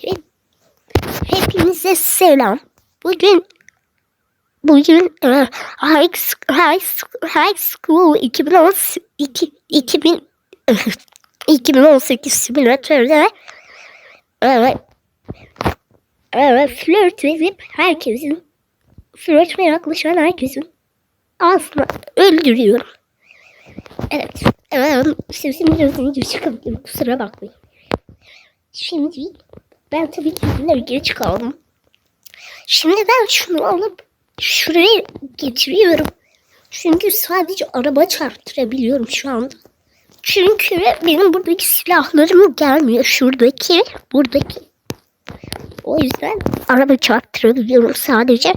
Hep, hepinize selam. Bugün bugün e, High, High, High School 2012 2000 2018 simülatörde evet, evet, flört edip herkesin flört yaklaşan herkesin ağzına öldürüyorum. Evet. Evet. Sesim biraz önce çıkabilirim. Kusura bakmayın. Şimdi ben tabii ki yine geç kaldım. Şimdi ben şunu alıp şuraya getiriyorum. Çünkü sadece araba çarptırabiliyorum şu anda. Çünkü benim buradaki silahlarım gelmiyor. Şuradaki, buradaki. O yüzden araba çarptırabiliyorum sadece.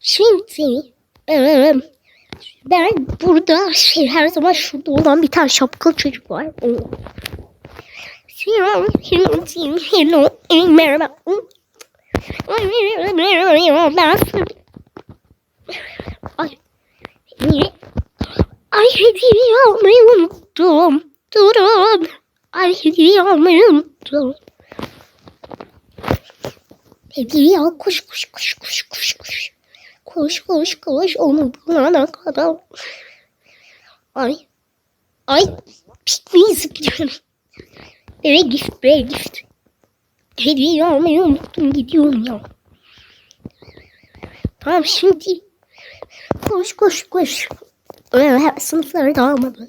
Şimdi ben burada şey her zaman şurada olan bir tane şapkalı çocuk var. Hello, eh, merhaba. Ay, Ay, hediye almayı unuttum. Durun. Ay, hediye almayı unuttum. Hediye al, koş, koş, koş, koş, koş, koş. Koş, koş, koş, onu bulana kadar. Ay, ay, pikniğe zıplıyorum. Eve gift, eve gift. Hediye almayı unuttum, gidiyorum ya. Tamam şimdi. Koş, koş, koş. Evet, sınıfları dağılmadan.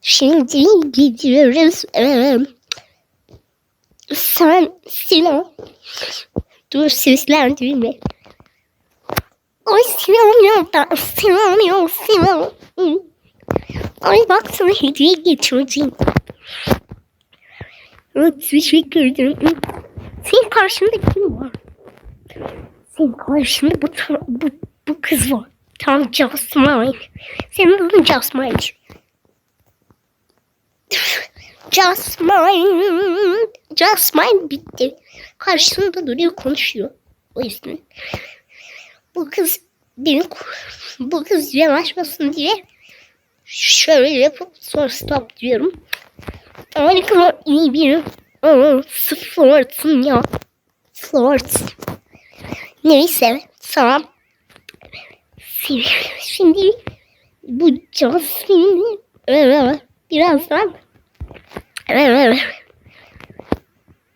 Şimdi gidiyoruz. Ee, sen Sinan. Dur seslendirme. Ay ya ben Sinan ya Sinan. Hı. Ay bak sana hediye getirdim. Evet, teşekkür ederim. Hı. Senin karşında kim var? Senin karşında bu, bu, bu kız var. Tam Jasmine. Senin adın Jasmine. Jasmine. Jasmine bitti. Karşısında duruyor konuşuyor. O yüzden. Bu kız benim bu kız yanaşmasın diye şöyle yapıp sonra stop diyorum. Kadar iyi bir flörtüm ya. Flört. Neyse tamam. Şimdi bu Jasmine'i birazdan evet,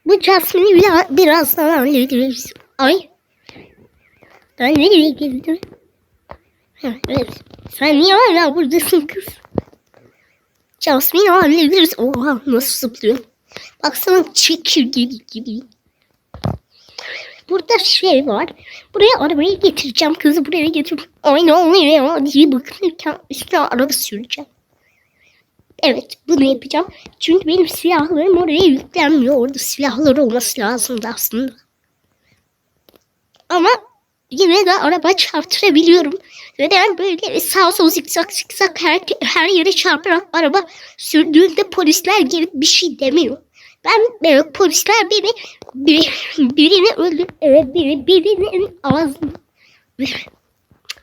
bu Jasmine'i biraz, birazdan hallederiz. Ay. Ben nereye geldim? Evet. Sen niye hala buradasın kız? Jasmine'i hallederiz. Oha nasıl zıplıyor. Baksana çekirge gibi. Burada şey var. Buraya arabayı getireceğim. Kızı buraya getirip aynı oluyor diye bakınırken üstüne araba süreceğim. Evet bunu yapacağım. Çünkü benim silahlarım oraya yüklenmiyor. Orada silahları olması lazımdı aslında. Ama yine de araba çarptırabiliyorum. Neden böyle sağ sol zikzak zikzak her, her yere çarparak araba sürdüğünde polisler gelip bir şey demiyor. Ben e, polisler beni biri, birini öldür evet, biri birinin ağzını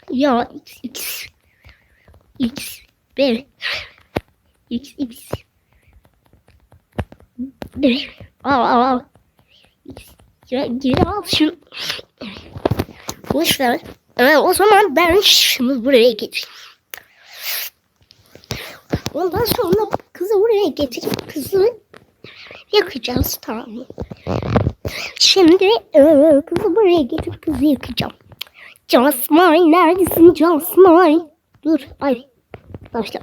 ya x x x b x x b al al al X. ya geri al şunu boş ver evet, o zaman ben şunu buraya getireyim ondan sonra kızı buraya getirip kızı yakacağız tamam mı? Şimdi e, kızı buraya getirip kızı yakacağım. Jasmine neredesin Jasmine? Dur ay başla.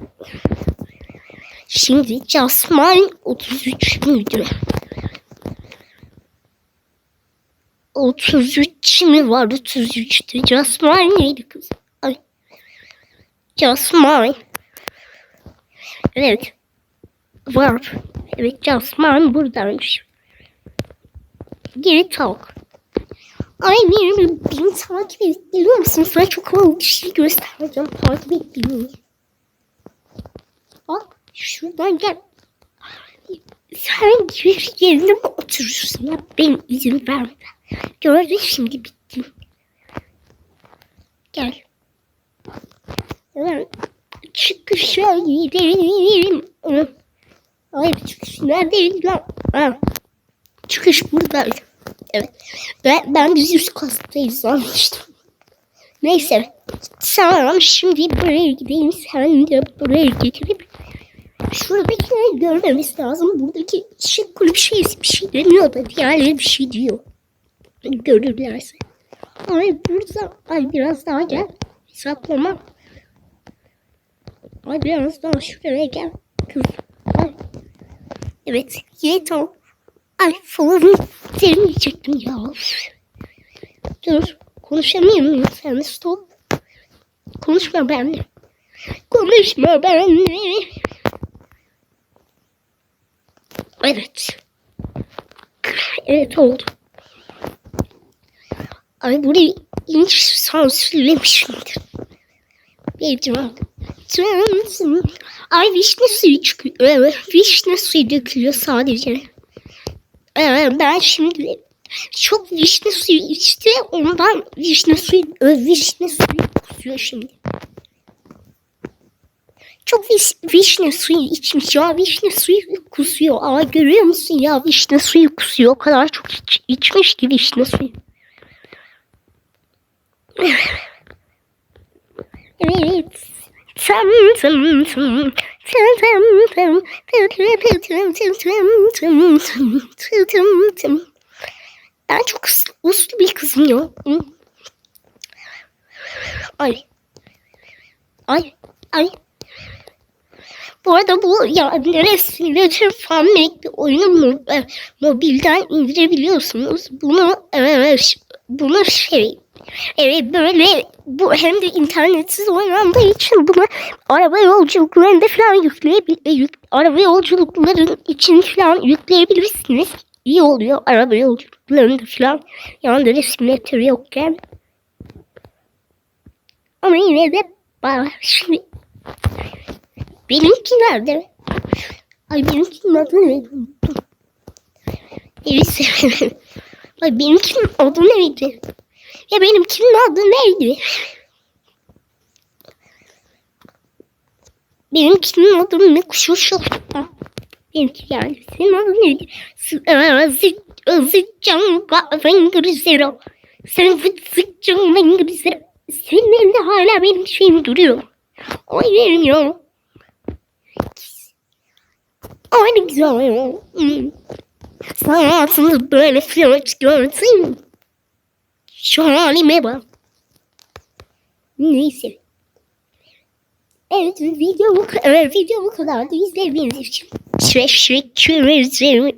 Şimdi Jasmine 33 müydü? 33 mi var? 33'tü. Jasmine neydi kız? Ay. Jasmine. Evet. Var. Evet Jasmine buradaymış. Geri kalk. Ay benim beni takip et biliyor musun? Sana çok havalı bir şey göstereceğim. Takip et beni. Bak şuradan gel. Sen bir yerine mi oturuyorsun ya? Benim izin vermeden. Gördün şimdi bittim. Gel. Ben çıkışa gidelim. Hayır çıkış neredeydi lan? Ha. Çıkış buradaydı. Evet. Ben, ben biz yüz kastayız sanmıştım. Neyse. Tamam şimdi buraya gideyim. Sen de buraya getirip şuradakileri görmemiz lazım. Buradaki şey kulüp şeysi bir şey demiyor da diğerleri bir şey diyor. Görürlerse. Ay burada ay biraz daha gel. Saklama. Ay biraz daha şuraya gel. Kız. Ay. Evet. Yine tamam. Ay falan demeyecektim ya. Dur. Konuşamıyor muyum sen? Stop. Konuşma benimle. Konuşma benimle. Evet. Evet oldu. Ay burayı iniş sansürlemişimdir. Cevap. Ay vişne suyu çıkıyor. Evet, vişne suyu dökülüyor sadece. Evet, ben şimdi çok vişne suyu içti. Ondan vişne suyu, ö, vişne suyu kusuyor şimdi. Çok viş, vişne suyu içmiş ya. Vişne suyu kusuyor. Aa görüyor musun ya? Vişne suyu kusuyor. O kadar çok iç, içmiş ki vişne suyu. Ben çok us- uslu bir kızım ya. Ay. Ay. Ay. Bu arada bu ya resim fan bir oyunu e, mobilden indirebiliyorsunuz. Bunu e, bunu şey Evet böyle bu hem de internetsiz oynandığı için bunu araba yolculuklarında falan yükleyebil e, yük, araba yolculukların için falan yükleyebilirsiniz. İyi oluyor araba yolculuklarında falan yanında resimleri yokken. Ama yine de bak şimdi benimki nerede? Ay benimkinin adı neydi? Unuttum. Neyse. Ay benimkinin adı neydi? Ya benim kimin adı neydi? Benim kimin adı ne kuşu şu? Benimki yani senin adın neydi? Sıcağım kahvengir zero. Sen sıcağım kahvengir zero. Senin elinde hala benim şeyim duruyor. Oy vermiyor. Aynı güzel. Sana aslında böyle flört görsün şahane merhaba. Neyse. Evet video bu kadar. Video bu kadar. İzlediğiniz için. Şirek şirek şirek.